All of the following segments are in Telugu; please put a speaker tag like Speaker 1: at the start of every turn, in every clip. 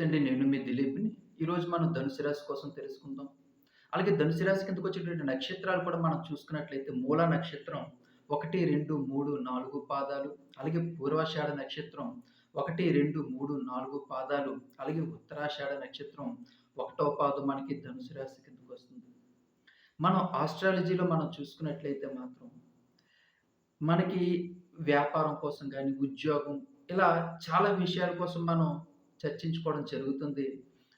Speaker 1: నమస్తే అండి. నేను మీ దిలీప్‌ని. ఈరోజు మనం ధనుసు రాశి కోసం తెలుసుకుందాం. అలాగే ధనుసు రాశి కిందకు వచ్చేటువంటి నక్షత్రాలు కూడా మనం చూసుకున్నట్లయితే మూల నక్షత్రం 1, 2, 3, 4 పాదాలు. అలాగే పూర్వాషాఢ నక్షత్రం 1, 2, 3, 4 పాదాలు. అలాగే ఉత్తరాషాఢ నక్షత్రం ఒకటో పాదం మనకి ధనుసు రాశి కిందకు వస్తుంది. మనం ఆస్ట్రాలజీలో మనం చూసుకున్నట్లయితే మాత్రం మనకి వ్యాపారం కోసం కానీ ఉద్యోగం ఇలా చాలా విషయాల కోసం మనం చర్చించుకోవడం జరుగుతుంది.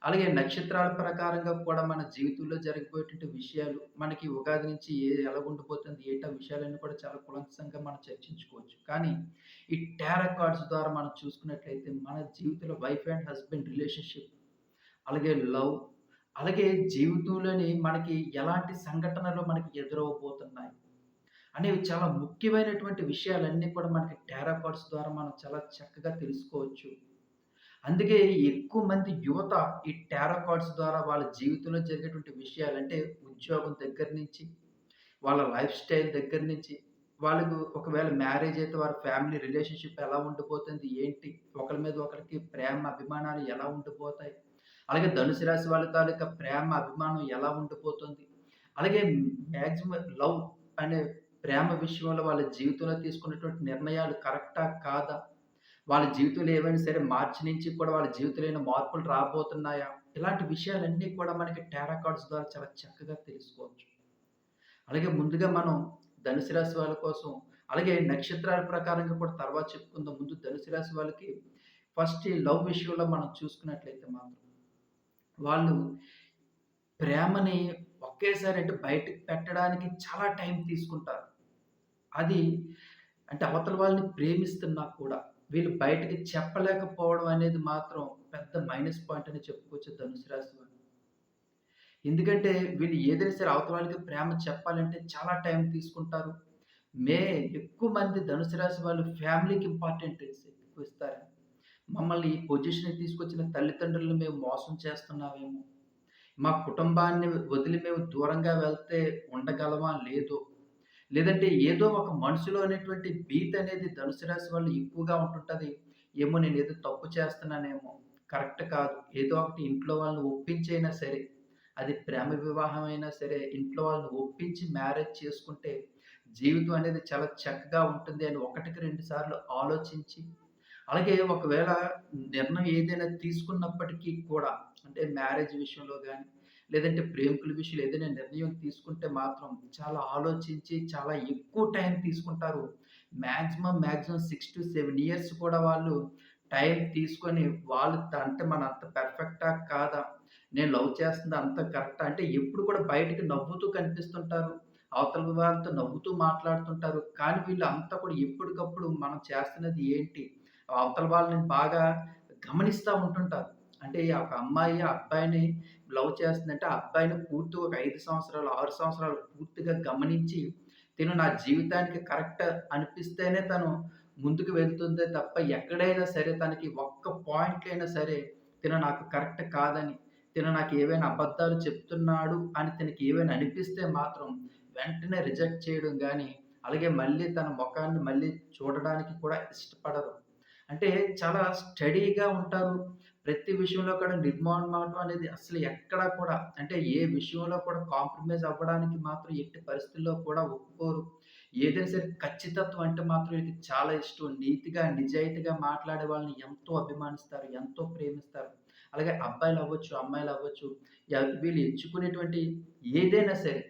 Speaker 1: అలాగే నక్షత్రాల ప్రకారంగా కూడా మన జీవితంలో జరిగిపోయేటువంటి విషయాలు, మనకి ఉగాది నుంచి ఏ ఎలా ఉండిపోతుంది, ఏటా విషయాలన్నీ కూడా చాలా కూలంకషంగా మనం చర్చించుకోవచ్చు. కానీ ఈ టారా కార్డ్స్ ద్వారా మనం చూసుకున్నట్లయితే మన జీవితంలో వైఫ్ అండ్ హస్బెండ్ రిలేషన్‌షిప్, అలాగే లవ్, అలాగే జీవితంలోని మనకి ఎలాంటి సంఘటనలు మనకి ఎదురవబోతున్నాయి అనేవి చాలా ముఖ్యమైనటువంటి విషయాలన్నీ కూడా మనకి టారా కార్డ్స్ ద్వారా మనం చాలా చక్కగా తెలుసుకోవచ్చు. అందుకే ఎక్కువ మంది యువత ఈ టారో కార్డ్స్ ద్వారా వాళ్ళ జీవితంలో జరిగేటువంటి విషయాలంటే ఉద్యోగం దగ్గర నుంచి, వాళ్ళ లైఫ్ స్టైల్ దగ్గర నుంచి, వాళ్ళకు ఒకవేళ మ్యారేజ్ అయితే వారి ఫ్యామిలీ రిలేషన్‌షిప్ ఎలా ఉండిపోతుంది, ఏంటి, ఒకరి మీద ఒకరికి ప్రేమ, అభిమానాలు ఎలా ఉండిపోతాయి, అలాగే ధనుసు రాశి వాళ్ళ తాలూకా ప్రేమ, అభిమానం ఎలా ఉండిపోతుంది, అలాగే మ్యాక్సిమం లవ్ అనే ప్రేమ విషయంలో వాళ్ళ జీవితంలో తీసుకున్నటువంటి నిర్ణయాలు కరెక్టా? కాదా? వాళ్ళ జీవితంలో ఏవైనా సరే మార్చి నుంచి కూడా వాళ్ళ జీవితంలో మార్పులు రాబోతున్నాయా? ఇలాంటి విషయాలన్నీ కూడా మనకి టారా కార్డ్స్ ద్వారా చాలా చక్కగా తెలుసుకోవచ్చు. అలాగే ముందుగా మనం ధనుసు రాశి వాళ్ళ కోసం అలాగే నక్షత్రాల ప్రకారంగా కూడా తర్వాత చెప్పుకుందాం. ముందు ధనుసు రాశి వాళ్ళకి ఫస్ట్ లవ్ విషయంలో మనం చూసుకున్నట్లయితే మాత్రం వాళ్ళు ప్రేమని ఒకేసారి అంటే బయటకు పెట్టడానికి చాలా టైం తీసుకుంటారు. అది అంటే అవతల వాళ్ళని ప్రేమిస్తున్నా కూడా వీళ్ళు బయటకి చెప్పలేకపోవడం అనేది మాత్రం పెద్ద మైనస్ పాయింట్ అని చెప్పుకోవచ్చు ధనుసు రాశి వాళ్ళు. ఎందుకంటే వీళ్ళు ఏదైనా సరే అవతల వాళ్ళకి ప్రేమ చెప్పాలంటే చాలా టైం తీసుకుంటారు. మే ఎక్కువ మంది ధనుసు రాశి వాళ్ళు ఫ్యామిలీకి ఇంపార్టెంట్ ఎక్కువ ఇస్తారు. మమ్మల్ని ఈ పొజిషన్‌కి తీసుకొచ్చిన తల్లిదండ్రులను మేము మోసం చేస్తున్నామేమో, మా కుటుంబాన్ని వదిలి మేము దూరంగా వెళ్తే ఉండగలమా? లేదో, లేదంటే ఏదో ఒక మనసులో అనేటువంటి బీట్ అనేది ధనుసు రాశి వాళ్ళు ఎక్కువగా ఉంటుంటుంది ఏమో నేను ఏదో తప్పు చేస్తున్నానేమో, కరెక్ట్ కాదు. ఏదో ఒకటి ఇంట్లో వాళ్ళని ఒప్పించైనా సరే, అది ప్రేమ వివాహం అయినా సరే, ఇంట్లో వాళ్ళని ఒప్పించి మ్యారేజ్ చేసుకుంటే జీవితం అనేది చాలా చక్కగా ఉంటుంది అని ఒకటికి రెండు సార్లు ఆలోచించి, అలాగే ఒకవేళ నిర్ణయం ఏదైనా తీసుకున్నప్పటికీ కూడా అంటే మ్యారేజ్ విషయంలో కానీ లేదంటే ప్రేమికుల విషయంలో ఏదైనా నిర్ణయం తీసుకుంటే మాత్రం చాలా ఆలోచించి, చాలా ఎక్కువ టైం తీసుకుంటారు. Maximum maximum, six to seven years కూడా వాళ్ళు టైం తీసుకొని వాళ్ళు అంటే మన అంత పర్ఫెక్టా? కాదా? నేను లవ్ చేస్తుంది అంత కరెక్టా? అంటే ఎప్పుడు కూడా బయటకు నవ్వుతూ కనిపిస్తుంటారు. అవతల వాళ్ళతో నవ్వుతూ మాట్లాడుతుంటారు. కానీ వీళ్ళు అంతా కూడా ఎప్పటికప్పుడు మనం చేస్తున్నది ఏంటి? అవతల వాళ్ళని బాగా గమనిస్తూ ఉంటుంటారు. అంటే ఒక అమ్మాయి ఆ అబ్బాయిని లవ్ చేస్తుందంటే, ఆ అబ్బాయిని పూర్తిగా ఒక ఐదు సంవత్సరాలు, ఆరు సంవత్సరాలు పూర్తిగా గమనించి, తిను నా జీవితానికి కరెక్ట్ అనిపిస్తేనే తను ముందుకు వెళ్తుందే తప్ప, ఎక్కడైనా సరే తనకి ఒక్క పాయింట్‌లో అయినా సరే తిన నాకు కరెక్ట్ కాదని, తిన నాకు ఏవైనా అబద్ధాలు చెప్తున్నాడు అని తనకి ఏవైనా అనిపిస్తే మాత్రం వెంటనే రిజెక్ట్ చేయడం కానీ అలాగే మళ్ళీ తన ముఖాన్ని మళ్ళీ చూడడానికి కూడా ఇష్టపడరు. అంటే చాలా స్టడీగా ఉంటారు. ప్రతి విషయంలో కూడా నిర్మాణం అనేది అసలు ఎక్కడా కూడా అంటే ఏ విషయంలో కూడా కాంప్రమైజ్ అవ్వడానికి మాత్రం ఎట్టి పరిస్థితుల్లో కూడా ఒప్పుకోరు. ఏదైనా సరే ఖచ్చితత్వం అంటే మాత్రం వీళ్ళకి చాలా ఇష్టం. నీతిగా, నిజాయితీగా మాట్లాడే వాళ్ళని ఎంతో అభిమానిస్తారు. ఎంతో ప్రేమిస్తారు. అలాగే అబ్బాయిలు అవ్వచ్చు అమ్మాయిలు అవ్వచ్చు వీళ్ళు ఎంచుకునేటువంటి ఏదైనా సరే,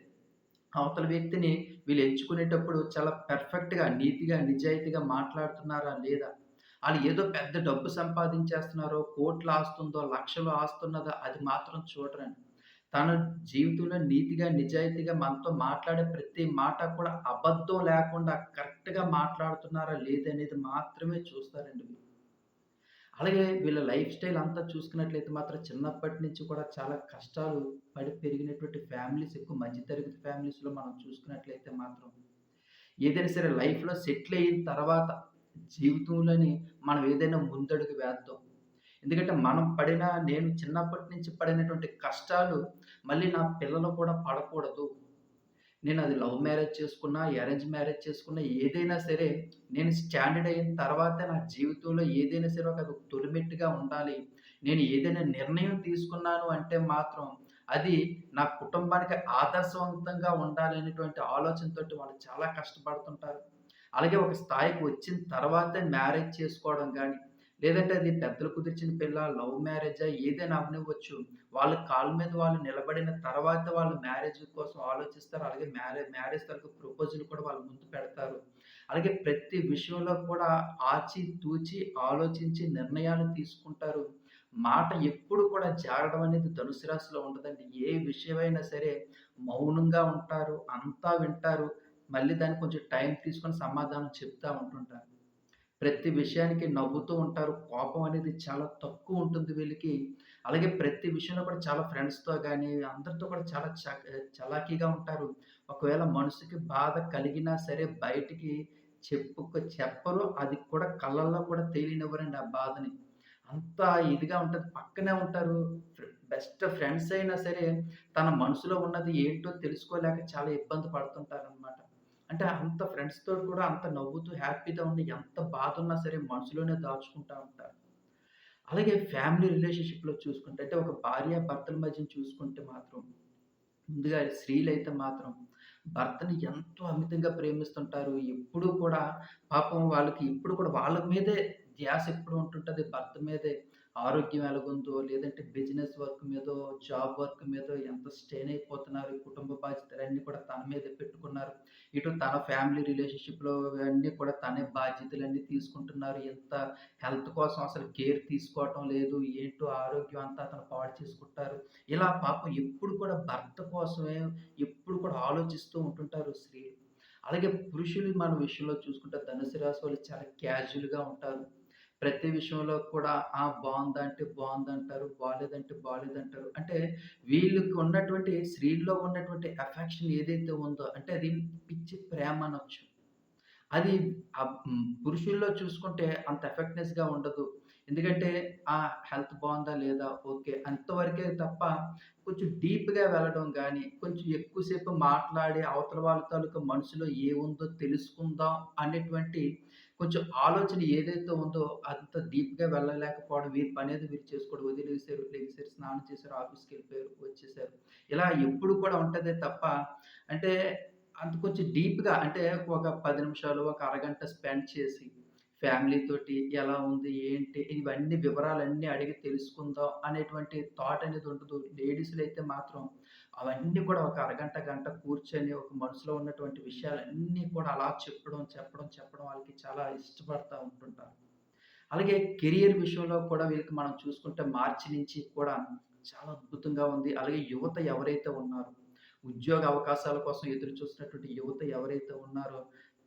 Speaker 1: అవతల వ్యక్తిని వీళ్ళు ఎంచుకునేటప్పుడు చాలా పర్ఫెక్ట్‌గా, నీతిగా, నిజాయితీగా మాట్లాడుతున్నారా? లేదా? వాళ్ళు ఏదో పెద్ద డబ్బు సంపాదించేస్తున్నారో, కోట్లు ఆస్తుందో, లక్షలు ఆస్తున్నదో అది మాత్రం చూడరండి. తన జీవితంలో నీతిగా, నిజాయితీగా మనతో మాట్లాడే ప్రతి మాట కూడా అబద్ధం లేకుండా కరెక్ట్‌గా మాట్లాడుతున్నారా? లేదనేది మాత్రమే చూస్తారండి మీరు అలాగే వీళ్ళ లైఫ్ స్టైల్ అంతా చూసుకున్నట్లయితే మాత్రం చిన్నప్పటి నుంచి కూడా చాలా కష్టాలు పడి పెరిగినటువంటి ఫ్యామిలీస్ ఎక్కువ మధ్యతరగతి ఫ్యామిలీస్‌లో మనం చూసుకున్నట్లయితే మాత్రం, ఏదైనా సరే లైఫ్‌లో సెటిల్ అయిన తర్వాత జీవితంలోని మనం ఏదైనా ముందడుగు వేద్దాం. ఎందుకంటే మనం పడిన నేను చిన్నప్పటి నుంచి పడినటువంటి కష్టాలు మళ్ళీ నా పిల్లలు కూడా పడకూడదు. నేను అది లవ్ మ్యారేజ్ చేసుకున్నా, అరేంజ్ మ్యారేజ్ చేసుకున్నా ఏదైనా సరే నేను స్టాండర్డ్ అయిన తర్వాత నా జీవితంలో ఏదైనా సరే ఒక తొలిమెట్టుగా ఉండాలి. నేను ఏదైనా నిర్ణయం తీసుకున్నాను అంటే మాత్రం అది నా కుటుంబానికి ఆదర్శవంతంగా ఉండాలనేటువంటి ఆలోచనతో వాళ్ళు చాలా కష్టపడుతుంటారు. అలాగే ఒక స్థాయికి వచ్చిన తర్వాత మ్యారేజ్ చేసుకోవడం కానీ లేదంటే అది పెద్దలు కుదిర్చిన పిల్ల లవ్ మ్యారేజా ఏదైనా అవనివ్వచ్చు వాళ్ళ కాళ్ళ మీద వాళ్ళు నిలబడిన తర్వాత వాళ్ళు మ్యారేజ్ కోసం ఆలోచిస్తారు. అలాగే మ్యారేజ్ మ్యారేజ్ తాలూకు ప్రపోజల్ కూడా వాళ్ళు ముందు పెడతారు. అలాగే ప్రతి విషయంలో కూడా ఆచి తూచి ఆలోచించి నిర్ణయాలు తీసుకుంటారు. మాట ఎప్పుడు కూడా జారడం అనేది ధనుసు రాశిలో ఉండదండి. ఏ విషయమైనా సరే మౌనంగా ఉంటారు. అంతా వింటారు. మళ్ళీ దానికి కొంచెం టైం తీసుకొని సమాధానం చెప్తూ ఉంటుంటారు. ప్రతి విషయానికి నవ్వుతూ ఉంటారు. కోపం అనేది చాలా తక్కువ ఉంటుంది వీళ్ళకి. అలాగే ప్రతి విషయంలో కూడా చాలా ఫ్రెండ్స్‌తో కానీ అందరితో కూడా చాలా చలాకీగా ఉంటారు. ఒకవేళ మనసుకి బాధ కలిగినా సరే బయటికి చెప్పుక చెప్పరు. అది కూడా కళ్ళల్లో కూడా తెలియనివ్వరండి ఆ బాధని. అంత ఇదిగా ఉంటుంది పక్కనే ఉంటారు. బెస్ట్ ఫ్రెండ్స్ అయినా సరే తన మనసులో ఉన్నది ఏంటో తెలుసుకోలేక చాలా ఇబ్బంది పడుతుంటారనమాట. అంటే అంత ఫ్రెండ్స్‌తోటి కూడా అంత నవ్వుతూ హ్యాపీగా ఉండి ఎంత బాధున్నా సరే మనసులోనే దాచుకుంటా ఉంటారు. అలాగే ఫ్యామిలీ రిలేషన్‌షిప్‌లో చూసుకుంటే అంటే ఒక భార్య భర్తల మధ్యన చూసుకుంటే మాత్రం ముందుగా స్త్రీలైతే మాత్రం భర్తని ఎంతో అమితంగా ప్రేమిస్తుంటారు. ఎప్పుడూ కూడా పాపం వాళ్ళకి ఎప్పుడు కూడా వాళ్ళ మీదే ధ్యాస ఎప్పుడు ఉంటుంటది. భర్త మీదే. ఆరోగ్యం ఎలాగుందో, లేదంటే బిజినెస్ వర్క్ మీద జాబ్ వర్క్ మీద ఎంత స్ట్రెయిన్ అయిపోతున్నారు. కుటుంబ కుటుంబ బాధ్యతలన్నీ కూడా తన మీద పెట్టుకున్నారు. ఇటు తన ఫ్యామిలీ రిలేషన్‌షిప్‌లో అన్నీ కూడా తనే బాధ్యతలన్నీ తీసుకుంటున్నారు. ఎంత హెల్త్ కోసం అసలు కేర్ తీసుకోవటం లేదు. ఏంటో ఆరోగ్యం అంతా అతను పాడు చేసుకుంటారు. ఇలా పాపం ఎప్పుడు కూడా భర్త కోసమే ఎప్పుడు కూడా ఆలోచిస్తూ ఉంటుంటారు స్త్రీలు. అలాగే పురుషులు మన విషయంలో చూసుకుంటే ధనుసు రాశి వాళ్ళు చాలా క్యాజువల్‌గా ఉంటారు. ప్రతి విషయంలో కూడా ఆ! బాగుందంటే అంటే బాగాలేదంటే బాలేదంటే అంటే వీళ్ళకి ఉన్నటువంటి స్త్రీల్లో ఉన్నటువంటి అఫెక్షన్ ఏదైతే ఉందో అంటే అది పిచ్చి ప్రేమ అనొచ్చు. అది పురుషుల్లో చూసుకుంటే అంత ఎఫెక్ట్‌నెస్‌గా ఉండదు. ఎందుకంటే ఆ! హెల్త్ బాగుందా లేదా? ఓకే. అంతవరకే తప్ప కొంచెం డీప్‌గా వెళ్ళడం కానీ కొంచెం ఎక్కువసేపు మాట్లాడి అవతల వాళ్ళ తాలూకా మనసులో ఏముందో తెలుసుకుందాం అనేటువంటి కొంచెం ఆలోచన ఏదైతే ఉందో అంత డీప్‌గా వెళ్ళలేకపోవడం. వీరి పనేది మీరు చేసుకోవడం. వదిలేసారు, లెగిసారు, స్నానం చేశారు, ఆఫీస్కి వెళ్ళిపోయారు వచ్చేసారు. ఇలా ఎప్పుడు కూడా ఉంటుంది తప్ప అంటే అంత కొంచెం డీప్‌గా అంటే ఒక పది నిమిషాలు, ఒక అరగంట స్పెండ్ చేసి ఫ్యామిలీ తోటి ఎలా ఉంది? ఏంటి? ఇవన్నీ వివరాలన్నీ అడిగి తెలుసుకుందాం అనేటువంటి థాట్ అనేది ఉండదు. లేడీస్‌లో అయితే మాత్రం అవన్నీ కూడా ఒక అరగంట, గంట కూర్చొని ఒక మనసులో ఉన్నటువంటి విషయాలన్నీ కూడా అలా చెప్పడం, చెప్పడం, చెప్పడం వాళ్ళకి చాలా ఇష్టపడతా ఉంటుంటారు. అలాగే కెరియర్ విషయంలో కూడా వీళ్ళకి మనం చూసుకుంటే మార్చి నుంచి కూడా చాలా అద్భుతంగా ఉంది. అలాగే యువత ఎవరైతే ఉన్నారో, ఉద్యోగ అవకాశాల కోసం ఎదురు చూస్తున్నటువంటి యువత ఎవరైతే ఉన్నారో,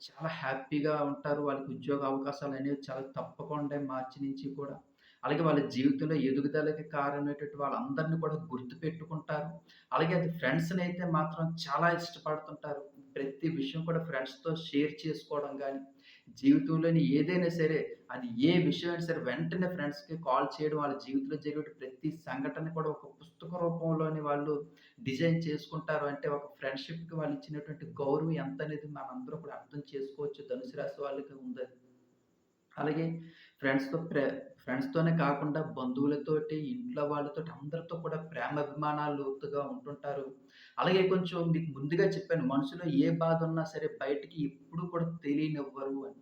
Speaker 1: చాలా హ్యాపీగా ఉంటారు. వాళ్ళకి ఉద్యోగ అవకాశాలు అనేవి చాలా తప్పకుండా మార్చి నుంచి కూడా. అలాగే వాళ్ళ జీవితంలో ఎదుగుదలకి కారణమైనటువంటి వాళ్ళందరిని కూడా గుర్తుపెట్టుకుంటారు. అలాగే అది ఫ్రెండ్స్ని అయితే మాత్రం చాలా ఇష్టపడుతుంటారు. ప్రతి విషయం కూడా ఫ్రెండ్స్‌తో షేర్ చేసుకోవడం కానీ జీవితంలోని ఏదైనా సరే, అది ఏ విషయం అయినా సరే వెంటనే ఫ్రెండ్స్‌కి కాల్ చేయడం, వాళ్ళ జీవితంలో జరిగే ప్రతి సంఘటన కూడా ఒక పుస్తక రూపంలోని వాళ్ళు డిజైన్ చేసుకుంటారు. అంటే ఒక ఫ్రెండ్‌షిప్‌కి వాళ్ళు ఇచ్చినటువంటి గౌరవం ఎంత అనేది మనందరూ కూడా అర్థం చేసుకోవచ్చు. ధనుసు రాశి వాళ్ళకి ఉంది అలాగే ఫ్రెండ్స్‌తో ప్రే ఫ్రెండ్స్‌తోనే కాకుండా బంధువులతోటి, ఇంట్లో వాళ్ళతో అందరితో కూడా ప్రేమాభిమానాలు లోతుగా ఉంటుంటారు. అలాగే కొంచెం మీకు ముందుగా చెప్పాను మనసులో ఏ బాధ ఉన్నా సరే బయటికి ఎప్పుడు కూడా తెలియనివ్వరు అని.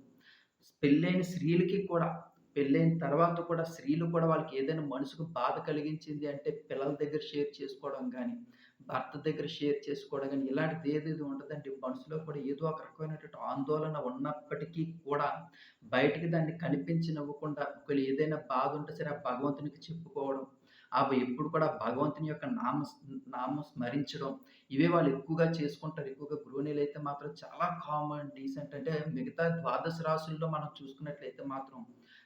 Speaker 1: పెళ్ళైన స్త్రీలకి కూడా పెళ్ళైన తర్వాత కూడా స్త్రీలు కూడా వాళ్ళకి ఏదైనా మనసుకు బాధ కలిగించింది అంటే పిల్లల దగ్గర షేర్ చేసుకోవడం కానీ భర్త దగ్గర షేర్ చేసుకోవడం కానీ ఇలాంటిది ఏదేది ఉండదండి. మనసులో కూడా ఏదో ఒక రకమైనటువంటి ఆందోళన ఉన్నప్పటికీ కూడా బయటికి దాన్ని కనిపించనివ్వకుండా ఒకవేళ ఏదైనా బాధ ఉంటే సరే ఆ భగవంతునికి చెప్పుకోవడం. అవి ఎప్పుడు కూడా భగవంతుని యొక్క నామ స్ నామం స్మరించడం. ఇవే వాళ్ళు ఎక్కువగా చేసుకుంటారు. ఎక్కువగా గృహిణీలైతే మాత్రం చాలా కామన్ డీసెంట్ అంటే మిగతా ద్వాదశ రాశుల్లో మనం చూసుకున్నట్లయితే మాత్రం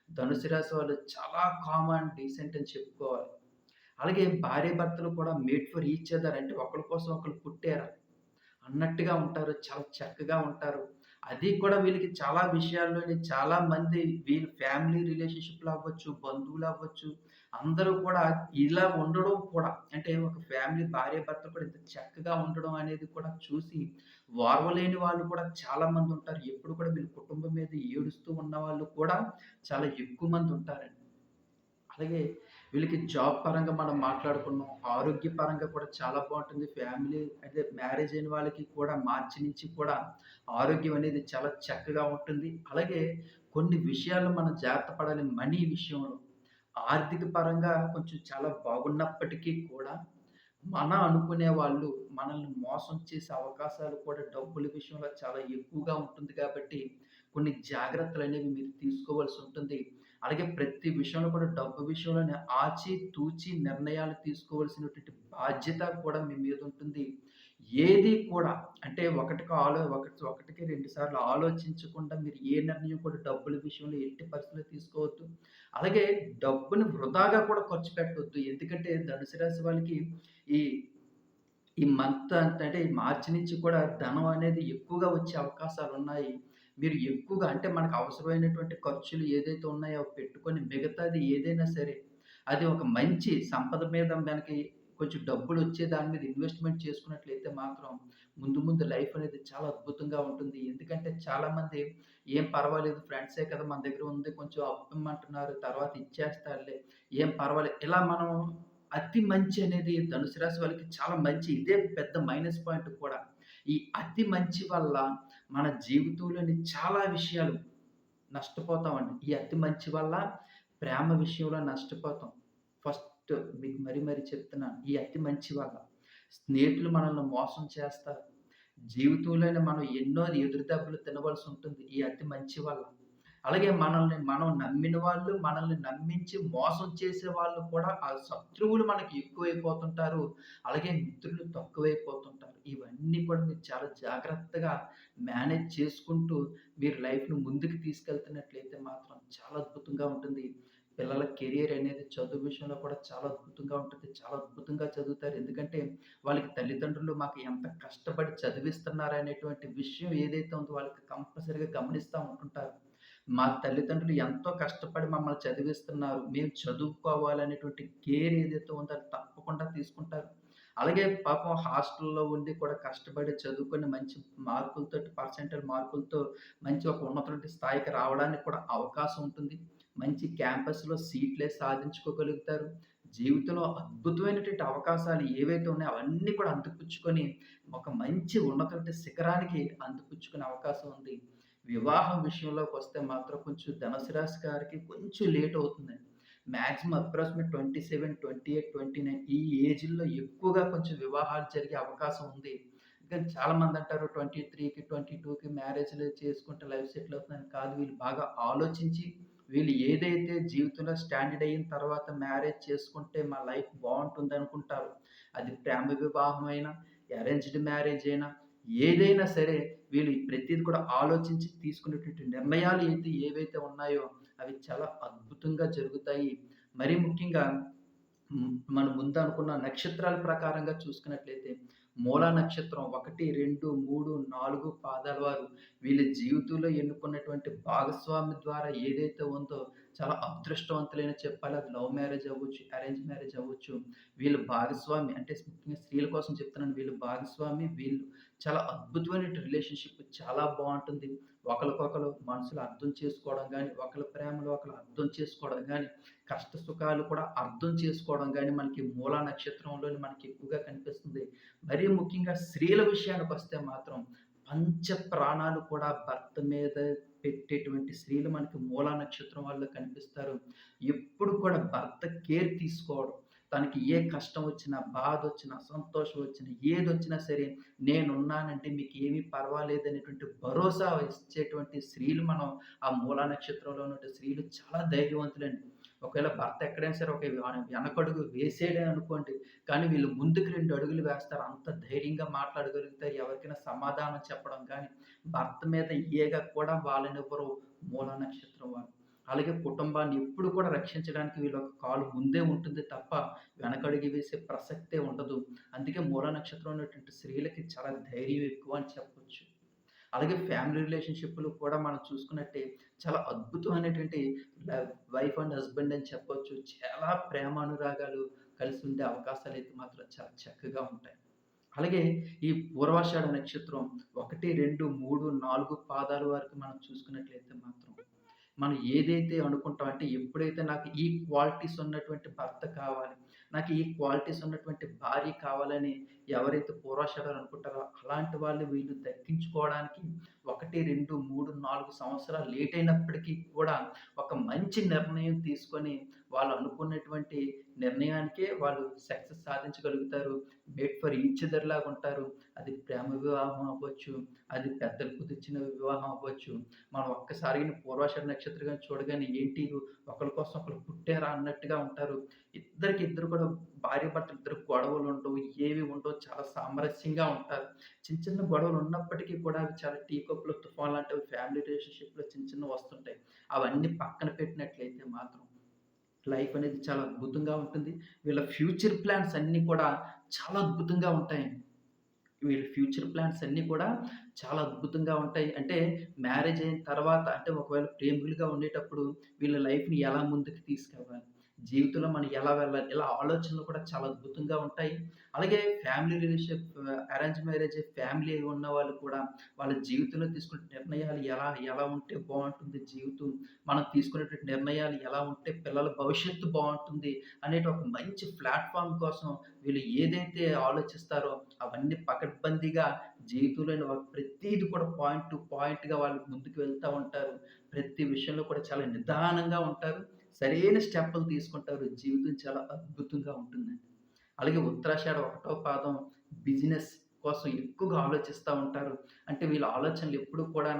Speaker 1: ధనుసు రాశి వాళ్ళు చాలా కామన్ డీసెంట్ అని చెప్పుకోవాలి. అలాగే భార్యాభర్తలు కూడా మేట్ ఫర్ ఈచ్ అదర్ అంటే ఒకరి కోసం ఒకరు పుట్టారు అన్నట్టుగా ఉంటారు. చాలా చక్కగా ఉంటారు. అది కూడా వీళ్ళకి చాలా విషయాల్లోని చాలా మంది వీళ్ళ ఫ్యామిలీ రిలేషన్‌షిప్‌లో అవ్వచ్చు, బంధువులవ్వచ్చు, అందరూ కూడా ఇలా ఉండడం కూడా అంటే ఒక ఫ్యామిలీ భార్యాభర్తలు కూడా ఇంత చక్కగా ఉండడం అనేది కూడా చూసి ఓర్వలేని వాళ్ళు కూడా చాలా మందుంటారు. ఎప్పుడు కూడా వీళ్ళ కుటుంబం మీద ఏడుస్తూ ఉన్న వాళ్ళు కూడా చాలా ఎక్కువ మంది ఉంటారండి అలాగే వీళ్ళకి జాబ్ పరంగా మనం మాట్లాడుకున్నాం. ఆరోగ్య పరంగా కూడా చాలా బాగుంటుంది ఫ్యామిలీ అయితే మ్యారేజ్ అయిన వాళ్ళకి కూడా మార్చి నుంచి కూడా ఆరోగ్యం అనేది చాలా చక్కగా ఉంటుంది. అలాగే కొన్ని విషయాల్లో మనం జాగ్రత్త పడాలి మనీ విషయంలో. ఆర్థిక పరంగా కొంచెం చాలా బాగున్నప్పటికీ కూడా మన అనుకునే వాళ్ళు మనల్ని మోసం చేసే అవకాశాలు కూడా డబ్బుల విషయంలో చాలా ఎక్కువగా ఉంటుంది కాబట్టి కొన్ని జాగ్రత్తలు అనేవి మీరు తీసుకోవాల్సి ఉంటుంది. అలాగే ప్రతి విషయంలో కూడా డబ్బు విషయంలోనే ఆచి తూచి నిర్ణయాలు తీసుకోవాల్సినటువంటి బాధ్యత కూడా మీ మీద ఉంటుంది. ఏది కూడా అంటే ఒకటికి ఆలో ఒకటి ఒకటికి రెండు సార్లు ఆలోచించకుండా మీరు ఏ నిర్ణయం కూడా డబ్బుల విషయంలో ఎట్టి పరిస్థితిలో తీసుకోవద్దు. అలాగే డబ్బుని వృధాగా కూడా ఖర్చు పెట్టవద్దు ఎందుకంటే ధనుసు రాశి వాళ్ళకి ఈ ఈ మంత్ అంత అంటే ఈ మార్చి నుంచి కూడా ధనం అనేది ఎక్కువగా వచ్చే అవకాశాలు ఉన్నాయి మీరు ఎక్కువగా అంటే మనకు అవసరమైనటువంటి ఖర్చులు ఏదైతే ఉన్నాయో పెట్టుకొని మిగతాది ఏదైనా సరే, అది ఒక మంచి సంపద మీద మనకి కొంచెం డబ్బులు వచ్చే దాని మీద ఇన్వెస్ట్‌మెంట్ చేసుకున్నట్లయితే మాత్రం ముందు ముందు లైఫ్ అనేది చాలా అద్భుతంగా ఉంటుంది. ఎందుకంటే చాలామంది ఏం పర్వాలేదు ఫ్రెండ్సే కదా! మన దగ్గర ఉంది కొంచెం అప్పమంటున్నారు తర్వాత ఇచ్చేస్తారులే ఏం పర్వాలేదు ఇలా మనం అతి మంచి అనేది ధనుసు రాశి వాళ్ళకి చాలా మంచి. ఇదే పెద్ద మైనస్ పాయింట్ కూడా. ఈ అతి మంచి వల్ల మన జీవితంలోని చాలా విషయాలు నష్టపోతామండి. ఈ అతి మంచి వల్ల ప్రేమ విషయంలో నష్టపోతాం. ఫస్ట్ మీకు మరీ మరీ చెప్తున్నాను. ఈ అతి మంచి వల్ల. స్నేహితులు మనల్ని మోసం చేస్తారు. జీవితంలోనే మనం ఎన్నో ఎదురుదెబ్బలు తినవలసి ఉంటుంది. ఈ అతి మంచి వల్ల. అలాగే మనల్ని మనం నమ్మిన వాళ్ళు, మనల్ని నమ్మించి మోసం చేసే వాళ్ళు కూడా ఆ శత్రువులు మనకి ఎక్కువైపోతుంటారు. అలాగే మిత్రులు తక్కువైపోతుంటారు. ఇవన్నీ కూడా మీరు చాలా జాగ్రత్తగా మేనేజ్ చేసుకుంటూ మీరు లైఫ్‌ని ముందుకు తీసుకెళ్తున్నట్లయితే మాత్రం చాలా అద్భుతంగా ఉంటుంది. పిల్లల కెరియర్ అనేది చదువు విషయంలో కూడా చాలా అద్భుతంగా ఉంటుంది. చాలా అద్భుతంగా చదువుతారు. ఎందుకంటే వాళ్ళకి తల్లిదండ్రులు మాకు ఎంత కష్టపడి చదివిస్తున్నారు అనేటువంటి విషయం ఏదైతే ఉందో వాళ్ళకి కంపల్సరీగా గమనిస్తూ ఉంటుంటారు. మా తల్లిదండ్రులు ఎంతో కష్టపడి మమ్మల్ని చదివిస్తున్నారు. మేము చదువుకోవాలనేటువంటి కేర్ ఏదైతే ఉందో అది తప్పకుండా తీసుకుంటారు. అలాగే పాపం హాస్టల్‌లో ఉండి కూడా కష్టపడి చదువుకొని మంచి మార్కులతో పర్సెంటేజ్ మార్కులతో మంచి ఒక ఉన్నతటువంటి స్థాయికి రావడానికి కూడా అవకాశం ఉంటుంది. మంచి క్యాంపస్‌లో సీట్లే సాధించుకోగలుగుతారు. జీవితంలో అద్భుతమైనటువంటి అవకాశాలు ఏవైతే ఉన్నాయో అవన్నీ కూడా అందిపుచ్చుకొని ఒక మంచి ఉన్నతమైన శిఖరానికి అందిపుచ్చుకునే అవకాశం ఉంది. వివాహం విషయంలోకి వస్తే మాత్రం కొంచెం ధనుసు రాశి గారికి కొంచెం లేట్ అవుతుందండి. మ్యాక్సిమం అప్రాక్సిమేట్ 27, 28, 29 ఈ ఏజ్‌ల్లో ఎక్కువగా కొంచెం వివాహాలు జరిగే అవకాశం ఉంది. కానీ చాలామంది అంటారు 23కి, 22కి మ్యారేజ్‌లు చేసుకుంటే లైఫ్ సెటిల్ అవుతుందని. కాదు వీళ్ళు బాగా ఆలోచించి వీళ్ళు ఏదైతే జీవితంలో స్టాండర్డ్ అయిన తర్వాత మ్యారేజ్ చేసుకుంటే మా లైఫ్ బావుంటుందనుకుంటారో అది ప్రేమ వివాహం అయినా, అరేంజ్డ్ మ్యారేజ్ అయినా ఏదైనా సరే వీళ్ళు ప్రతిదీ కూడా ఆలోచించి తీసుకునేటువంటి నిర్ణయాలు అయితే ఏవైతే ఉన్నాయో అవి చాలా అద్భుతంగా జరుగుతాయి. మరీ ముఖ్యంగా మనం ముందు అనుకున్న నక్షత్రాల ప్రకారంగా చూసుకున్నట్లయితే మూలా నక్షత్రం 1, 2, 3, 4 పాదాల వారు వీళ్ళ జీవితంలో ఎన్నుకున్నటువంటి భాగస్వామి ద్వారా ఏదైతే ఉందో చాలా అదృష్టవంతులైన చెప్పాలి. అది లవ్ మ్యారేజ్ అవ్వచ్చు, అరేంజ్ మ్యారేజ్ అవ్వచ్చు. వీళ్ళ భాగస్వామి అంటే ముఖ్యంగా స్త్రీల కోసం చెప్తున్నాను. వీళ్ళ భాగస్వామి వీళ్ళు చాలా అద్భుతమైన రిలేషన్‌షిప్ చాలా బాగుంటుంది ఒకరికొకరు మనసులు అర్థం చేసుకోవడం కానీ ఒకళ్ళ ప్రేమలో ఒకళ్ళు అర్థం చేసుకోవడం కానీ కష్ట సుఖాలు కూడా అర్థం చేసుకోవడం కానీ మనకి మూలా నక్షత్రంలోని మనకి ఎక్కువగా కనిపిస్తుంది. మరీ ముఖ్యంగా స్త్రీల విషయానికి వస్తే మాత్రం పంచ ప్రాణాలు కూడా భర్త మీద పెట్టేటువంటి స్త్రీలు మనకి మూలా నక్షత్రం వాళ్ళు కనిపిస్తారు. ఎప్పుడు కూడా భర్త కేర్ తీసుకోవడం. తనకి ఏ కష్టం వచ్చినా, బాధ వచ్చినా సంతోషం వచ్చినా, ఏదొచ్చినా సరే నేనున్నానంటే మీకేమీ పర్వాలేదనేటువంటి భరోసా ఇచ్చేటువంటి స్త్రీలు మనం ఆ మూలా నక్షత్రంలో ఉన్నటువంటి స్త్రీలు చాలా ధైర్యవంతులండి. ఒకవేళ భర్త ఎక్కడైనా సరే ఒక వెనకడుగు వేసేడే అనుకోండి. కానీ వీళ్ళు ముందుకు రెండు అడుగులు వేస్తారు. అంత ధైర్యంగా మాట్లాడగలుగుతారు. ఎవరికైనా సమాధానం చెప్పడం కానీ భర్త మీద ఈగ కూడా వాలనివ్వరు మూలా నక్షత్రం వాళ్ళు. అలాగే కుటుంబాన్ని ఎప్పుడు కూడా రక్షించడానికి వీళ్ళ కాలు ముందే ఉంటుంది తప్ప వెనకడుగు వేసే ప్రసక్తే ఉండదు. అందుకే మూల నక్షత్రం ఉన్నటువంటి స్త్రీలకి చాలా ధైర్యం ఎక్కువ అని చెప్పొచ్చు. అలాగే ఫ్యామిలీ రిలేషన్‌షిప్‌లు కూడా మనం చూసుకున్నట్టే చాలా అద్భుతమైనటువంటి వైఫ్ అండ్ హస్బెండ్ అని చెప్పొచ్చు. చాలా ప్రేమానురాగాలు కలిసి ఉండే అవకాశాలు అయితే మాత్రం చాలా చక్కగా ఉంటాయి. అలాగే ఈ పూర్వాషాఢ నక్షత్రం 1, 2, 3, 4 పాదాల వరకు మనం చూసుకున్నట్లయితే మాత్రం మనం ఏదైతే అనుకుంటాం అంటే ఎప్పుడైతే నాకు ఈ క్వాలిటీస్ ఉన్నటువంటి భర్త కావాలి, నాకు ఈ క్వాలిటీస్ ఉన్నటువంటి భార్య కావాలని ఎవరైతే పూర్వాషాఢాలు అనుకుంటారో అలాంటి వాళ్ళు వీళ్ళు దక్కించుకోవడానికి 1, 2, 3, 4 సంవత్సరాలు లేట్ అయినప్పటికీ కూడా ఒక మంచి నిర్ణయం తీసుకొని వాళ్ళు అనుకున్నటువంటి నిర్ణయానికే వాళ్ళు సక్సెస్ సాధించగలుగుతారు. మేట్ ఫర్ ఈచ్ అదర్ లాగా ఉంటారు. అది ప్రేమ వివాహం అవ్వచ్చు, అది పెద్దలు కుదిర్చిన వివాహం అవ్వచ్చు. మనం ఒక్కసారి పూర్వాషాఢ నక్షత్రంగా చూడగానే ఏంటి ఒకరి కోసం ఒకరు పుట్టారా అన్నట్టుగా ఉంటారు. ఇద్దరికి ఇద్దరు కూడా భార్యాభర్తలు ఇద్దరు గొడవలు ఉండవు. ఏవి ఉండవు. చాలా సామరస్యంగా ఉంటారు. చిన్న చిన్న గొడవలు ఉన్నప్పటికీ కూడా అవి చాలా టీ కప్పులు తుఫాన్ లాంటివి ఫ్యామిలీ రిలేషన్‌షిప్‌లో చిన్న చిన్న వస్తుంటాయి. అవన్నీ పక్కన పెట్టినట్లయితే మాత్రం లైఫ్ అనేది చాలా అద్భుతంగా ఉంటుంది. వీళ్ళ ఫ్యూచర్ ప్లాన్స్ అన్నీ కూడా చాలా అద్భుతంగా ఉంటాయండి. వీళ్ళ ఫ్యూచర్ ప్లాన్స్ అన్నీ కూడా చాలా అద్భుతంగా ఉంటాయి. అంటే మ్యారేజ్ అయిన తర్వాత అంటే ఒకవేళ ప్రేమికులుగా ఉండేటప్పుడు వీళ్ళ లైఫ్‌ని ఎలా ముందుకు తీసుకెళ్ళాలి? జీవితంలో మనం ఎలా వెళ్ళాలి? ఇలా ఆలోచనలు కూడా చాలా అద్భుతంగా ఉంటాయి. అలాగే family relationship arrange marriage family ఉన్న వాళ్ళు కూడా వాళ్ళ జీవితంలో తీసుకునే నిర్ణయాలు ఎలా ఎలా ఉంటే బాగుంటుంది జీవితం? మనం తీసుకునేటువంటి నిర్ణయాలు ఎలా ఉంటే పిల్లల భవిష్యత్తు బాగుంటుంది అనేటి ఒక మంచి ప్లాట్ఫామ్ కోసం వీళ్ళు ఏదైతే ఆలోచిస్తారో అవన్నీ పకడ్బందీగా జీవితంలోని ప్రతిది కూడా పాయింట్ టు పాయింట్‌గా వాళ్ళు ముందుకు వెళ్తూ ఉంటారు. ప్రతి విషయంలో కూడా చాలా నిదానంగా ఉంటారు. సరైన స్టెప్పులు తీసుకుంటారు. జీవితం చాలా అద్భుతంగా ఉంటుందండి. అలాగే ఉత్తరాషాఢ ఒకటో పాదం బిజినెస్ కోసం ఎక్కువగా ఆలోచిస్తూ ఉంటారు. అంటే వీళ్ళ ఆలోచనలు ఎప్పుడు కూడా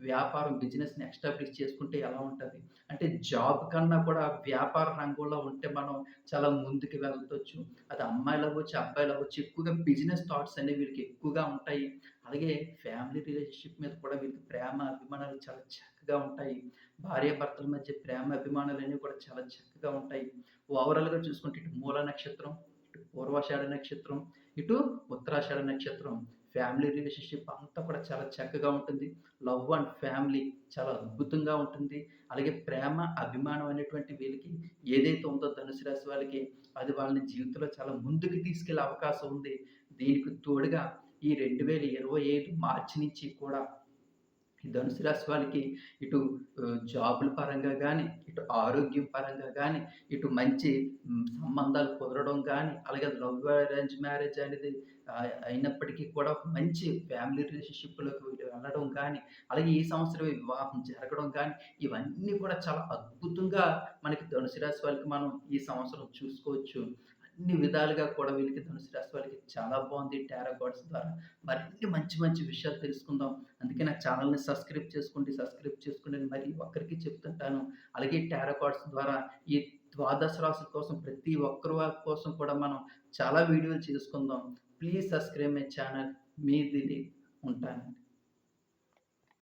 Speaker 1: వ్యాపారం బిజినెస్‌ని ఎస్టాబ్లిష్ చేసుకుంటే ఎలా ఉంటుంది అంటే జాబ్ కన్నా కూడా వ్యాపార రంగంలో ఉంటే మనం చాలా ముందుకు వెళ్ళొచ్చు. అది అమ్మాయిలవ్వచ్చు, అబ్బాయిలవ్వచ్చు ఎక్కువగా బిజినెస్ థాట్స్ అనేవి వీళ్ళకి ఎక్కువగా ఉంటాయి. అలాగే ఫ్యామిలీ రిలేషన్‌షిప్ మీద కూడా వీళ్ళకి ప్రేమ, అభిమానాలు చాలా చక్కగా ఉంటాయి. భార్యాభర్తల మధ్య ప్రేమ, అభిమానాలన్నీ కూడా చాలా చక్కగా ఉంటాయి. ఓవరాల్‌గా చూసుకుంటే ఇటు మూల నక్షత్రం, ఇటు పూర్వాషాఢ నక్షత్రం, ఇటు ఉత్తరాషాఢ నక్షత్రం ఫ్యామిలీ రిలేషన్‌షిప్ అంతా కూడా చాలా చక్కగా ఉంటుంది. లవ్ అండ్ ఫ్యామిలీ చాలా అద్భుతంగా ఉంటుంది. అలాగే ప్రేమ, అభిమానం అనేటువంటి వీళ్ళకి ఏదైతే ఉందో ధనుసు రాశి వాళ్ళకి అది వాళ్ళని జీవితంలో చాలా ముందుకు తీసుకెళ్ళే అవకాశం ఉంది. దీనికి తోడుగా ఈ 2025 మార్చి నుంచి కూడా ధనుసు రాశి వాళ్ళకి ఇటు జాబుల పరంగా కానీ ఇటు ఆరోగ్యం పరంగా కానీ ఇటు మంచి సంబంధాలు కుదరడం కానీ అలాగే లవ్ అరేంజ్ మ్యారేజ్ అనేది అయినప్పటికీ కూడా మంచి ఫ్యామిలీ రిలేషన్‌షిప్‌లోకి వెళ్ళడం కానీ అలాగే ఈ సంవత్సరం వివాహం జరగడం కానీ ఇవన్నీ కూడా చాలా అద్భుతంగా మనకి ధనుసు రాశి వాళ్ళకి మనం ఈ సంవత్సరం చూసుకోవచ్చు. అన్ని విధాలుగా కూడా వీళ్ళకి ధనుసు రాశి వాళ్ళకి చాలా బాగుంది టారాగాడ్స్ ద్వారా. మరిన్ని మంచి మంచి విషయాలు తెలుసుకుందాం. అందుకే నా ఛానల్ని సబ్స్క్రైబ్ చేసుకోండి. సబ్స్క్రైబ్ చేసుకోండి అని మరీ ఒక్కరికి చెప్తుంటాను. అలాగే టారాగాడ్స్ ద్వారా ఈ ద్వాదశ రాశుల కోసం ప్రతి ఒక్కరి కోసం కూడా మనం చాలా వీడియోలు చేసుకుందాం. Please subscribe my channel. మీ దిలీప్ ఉంటానండి.